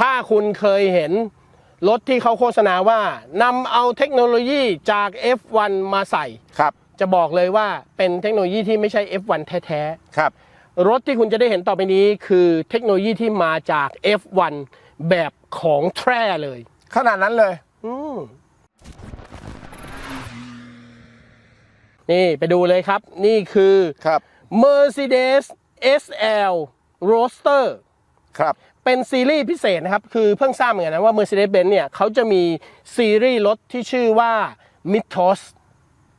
ถ้าคุณเคยเห็นรถที่เขาโฆษณาว่านำเอาเทคโนโลยีจาก F1 มาใส่ ครับ จะบอกเลยว่าเป็นเทคโนโลยีที่ไม่ใช่ F1 แท้ครับ ๆ รถที่คุณจะได้เห็นต่อไปนี้คือเทคโนโลยีที่มาจาก F1 แบบของแท้เลย ขนาดนั้นเลย อืมนี่ไปดูเลยครับ นี่คือ ครับ Mercedes SL Roadster ครับ เป็นซีรีส์พิเศษนะครับ คือเพิ่งทราบเหมือนกันนะว่า Mercedes-Benz เนี่ยเขาจะมีซีรีส์รถที่ชื่อว่า Mythos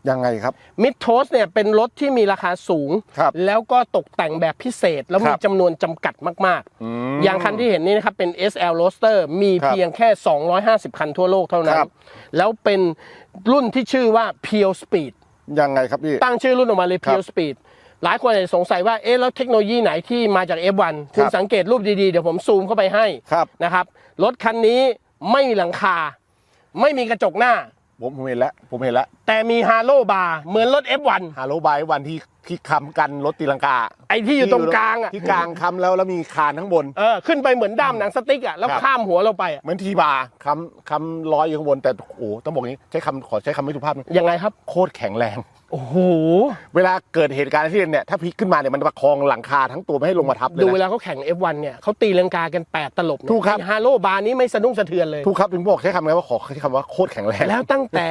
ยังไงครับ Mythos เนี่ยเป็นรถที่มีราคาสูง ครับแล้วก็ตกแต่งแบบพิเศษ แล้วคมีรับจำนวนจำกัดมากอืมๆอย่างคันที่เห็นนี่นะครับ เป็น SL Roadster มีครับเพียงแค่ 250 คันทั่วโลกเท่านั้คน รับ แล้วเป็นรุ่นที่ชื่อว่า Pure Speed ยังไงครับพี่ ตั้งชื่อรุ่นออกมาเลยครับ Pure Speed หลายคนอาจจะสงสัยว่าเอ๊ะแล้วเทคโนโลยีไหนที่มาจาก F1 คุณครับสังเกตรูปดีๆ เดี๋ยวผมซูมเข้าไปให้ครับ นะครับรถคันนี้ไม่มีหลังคา ไม่มีกระจกหน้า ผมผมเห็นแล้ว ผมเห็นแล้วแต่มีฮาโลบาร์เหมือนรถ F1 ฮาโลบายวันที่ที่ค้ำกันรถตีลังกาไอ้ที่อยู่ตรงกลางอะที่กลางค้ำแล้วแล้วมีคานข้างบน เออขึ้นไปเหมือนด้ามหนังสติ๊กอะแล้วครับ ข้ามหัวเราไปอะเหมือนทีบาร์ค้ำค้ำร้อยอยู่ข้างบนแต่โอ้โหต้องบอกอย่างนี้ใช้คำขอใช้คำไม่สุภาพนะยังไงครับ โคตรแข็งแรง โอ้โห เวลาเกิดเหตุการณ์ที่เนี่ยถ้าพลิกขึ้นมาเนี่ยมันประคองหลังคาทั้งตัวไม่ให้ลงมาทับเลยดูเวนะลาเขาแข่ง F1 เนี่ยเขาตีลังกากัน 8 ตลบนะถูกครับฮาโลบาร์นี้ไม่สะดุ้งสะเทือนเลยทุกครับถึงบอกใช้คำไงว่าขอใช้คำว่าโคตรแข็งแรง แล้วตั้งแต่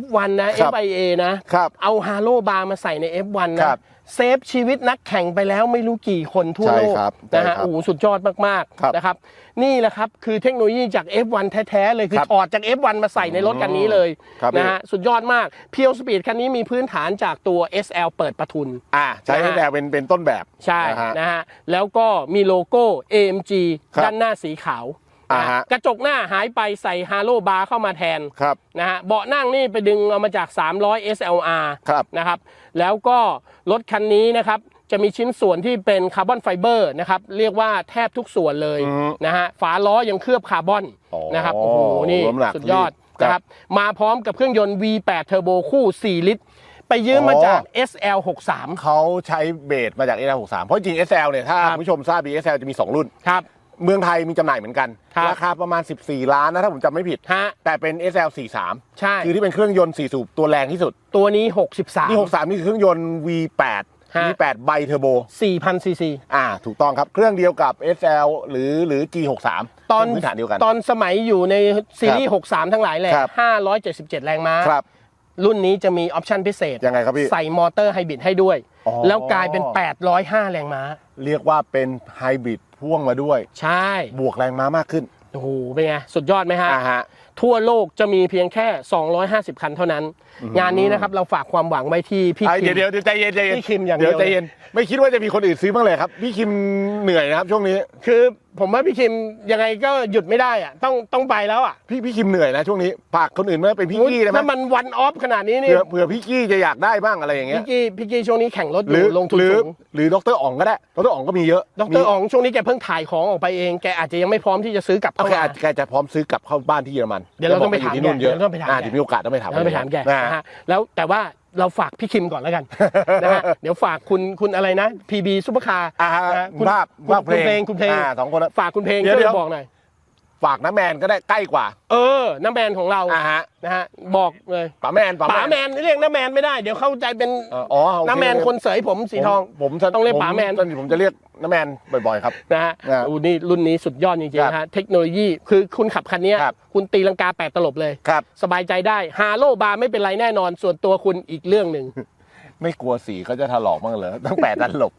F1 นะครับ FIA นะครับเอาฮาโลบาร์มาใส่ใน F1 นะครับ เซฟชีวิตนักแข่งไปแล้วไม่รู้กี่คนทั่วโลกใช่ครับนะใช่ครัฮะบโอ้โหสุดยอดมากครับๆนะครับ นี่แหละครับคือเทคโนโลยีจาก F1 แท้ๆเลยคือครับถอดจาก F1 มาใส่ในรถคันนี้เลยครับนะฮะสุดยอดมากเพียวสปีดคันนี้มีพื้นฐานจากตัว SL เปิดประทุนอ่าใช้ให้นะฮะแนวเป็นเป็นต้นแบบใช่นะฮะนะฮะแล้วก็มีโลโก้ AMG ครับด้านหน้าสีขาว อ่านะฮะฮะกระจกหน้าหายไปใส่ฮาโลบาร์เข้ามาแทนครับนะฮะเบาะนั่งนี่ไปดึงเอามาจาก 300 SLR ครับนะครับ แล้วก็รถคันนี้นะครับจะมีชิ้นส่วนที่เป็นคาร์บอนไฟเบอร์นะครับเรียกว่าแทบทุกส่วนเลยอืมนะฮะฝาล้อยังเคลือบคาร์บอนอ๋อนะครับโอ้โหนี่รวมหนักสุดยอดครับนะครับมาพร้อมกับเครื่องยนต์ V8 เทอร์โบคู่ 4 ลิตร ไปยืมมาจาก SL63 เขาใช้เบสมาจาก SL 63 เพราะจริง SL เนี่ยถ้าครับคุณผู้ชมทราบดี SL จะมี 2 รุ่นครับ เมืองไทยมีจำหน่ายเหมือนกัน ครับ ราคาประมาณ 14 ล้านนะถ้าผมจำไม่ผิด ฮะ แต่เป็น SL 43 ใช่ คือที่เป็นเครื่องยนต์ 4 สูบตัวแรงที่สุด ตัวนี้นี่63 63 นี่คือเครื่องยนต์ V8 ฮะ V8 ไบเทอร์โบ 4,000ซีซี อ่า ถูกต้องครับ เครื่องเดียวกับ SL หรือหรือ G63 ตอนพื้นฐานเดียวกัน ตอนสมัยอยู่ในซีรีส์ 63 ทั้งหลายแหละครับ 577 แรงม้า ครับ รุ่นนี้จะมีออปชันพิเศษยังไงครับพี่ ใส่มอเตอร์ไฮบริดให้ด้วย อ๋อ แล้วกลายเป็น 805 แรงม้า เรียกว่าเป็นไฮบริด พ่วงมาด้วย ใช่บวกแรงม้ามากขึ้น โอ้โหเป็นไงสุดยอดไหมฮะ อ่าฮะ ทั่วโลกจะมีเพียงแค่ 250 คันเท่านั้น งานนี้นะครับเราฝากความหวังไว้ที่พี่ไอ้คิเดี๋ยวมเดี๋ยวเดี๋ยวใจเย็นใจเย็นพี่คิมอย่างเดีเดี๋ยยววใจเย็น ไม่คิดว่าจะมีคนอื่นซื้อบ้างเลยครับ พี่คิมเหนื่อยนะครับช่วงนี้ คือ ผมว่าพี่คิมยังไงก็หยุดไม่ได้อะต้องต้องไปแล้วอะพี่พี่คิมเหนื่อยนะช่วงนี้ฝากคนอื่นมาเป็นพี่กี้ได้ไหมถ้ามันวันออฟขนาดนี้นี่เผื่อเผื่อพี่กี้จะอยากได้บ้างอะไรอย่างเงี้ยพี่กี้พี่กี้ช่วงนี้แข่งรถอหรืยู่อลงทุนหรือสูงหรือดรอ๋องก็ได้ดรอ๋องก็มีเยอะดรอ๋องช่วงนี้แกเพิ่งถ่ายของออกไปเองแกอาจจะยังไม่พร้อมที่จะซื้อกลับโอเข้าเคมา อาจจะแกจะพร้อมซื้อกลับเข้าบ้านที่เยอรมันเดี๋ยวเราต้องไปแกบกถามที่นู่นเยอะแกเดี๋ยวต้องไปถามอ่าแกเดี๋ยวมีโอกาสต้องไปถามแล้วไปถามแกนะนะฮะแล้วแต่ว่าเราฝากพี่คิมก่อนแล้วกัน นะฮะเดี๋ยวฝากคุณคุณอะไรนะ PB ซุปเปอร์คาร์อ่าคุณภาพคุณภาพคุณเพลงคุณเพลงอ่าสองคนนะฝากคุณเพลงเดี๋ยวช่วยเดี๋ยว บอกหน่อย ฝากน้าแมนก็ได้ใกล้กว่าเออน้ำแมนของเราอ่าฮะนะฮะบอกเลยป๋าแมนป๋าแมนเรียกน้ำแมนไม่ได้เดี๋ยวเข้าใจเป็นเอ่ออ๋อโอเคน้ำแมนคนเสยผมสีทอง ผมผมต้องเรียกป๋าแมนผผมจะเรียกน้าแมนบ่อยๆครับ นะฮะนะอูนี่รุ่นนี้สุดยอดจริงครับๆฮะเทคโนโลยีคือคุณขับคันเนี้ยครับ คุณตีลังกาแปดตลบเลย ครับ สบายใจได้ฮาโลบาร์ไม่เป็นไรแน่นอน ส่วนตัวคุณอีกเรื่องหนึ่ง ไม่กลัวสีเขาจะถลอกบ้างเหรอตั้งแปดดันหลบ